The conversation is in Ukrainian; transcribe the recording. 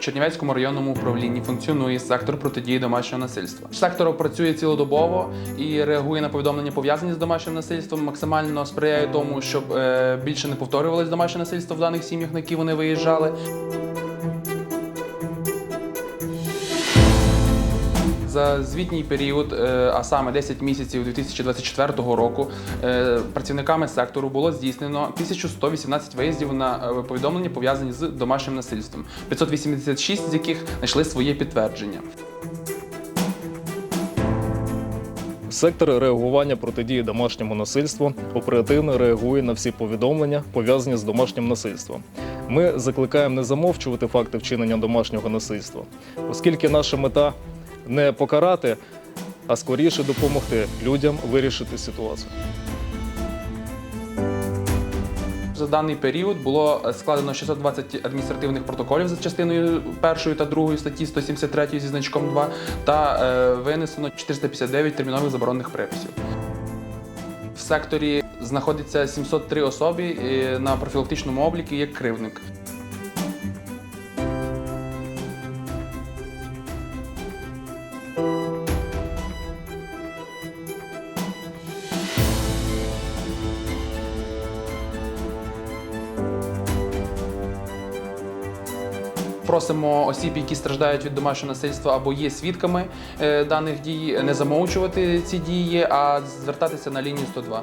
Чернівецькому районному управлінні функціонує сектор протидії домашнього насильства. Сектор працює цілодобово і реагує на повідомлення пов'язані з домашнім насильством. Максимально сприяє тому, щоб е, більше не повторювалось домашнє насильство в даних сім'ях, на які вони виїжджали. За звітній період, е, а саме 10 місяців 2024 року, е, працівниками сектору було здійснено 1118 виїздів на е, повідомлення пов'язані з домашнім насильством, 586 з яких знайшли своє підтвердження. Сектор реагування протидії домашньому насильству оперативно реагує на всі повідомлення, пов'язані з домашнім насильством. Ми закликаємо не замовчувати факти вчинення домашнього насильства, оскільки наша мета не покарати, а скоріше допомогти людям вирішити ситуацію. За даний період було складено 620 адміністративних протоколів за частиною першої та другої статті 173 зі значком 2 та е, винесено 459 термінових заборонених приписів. В секторі знаходиться 703 особи е, на профілактичному обліку як кривдник. Просимо осіб, які страждають від домашнього насильства або є свідками е, даних дій, не замовчувати ці дії, а звертатися на лінію 102.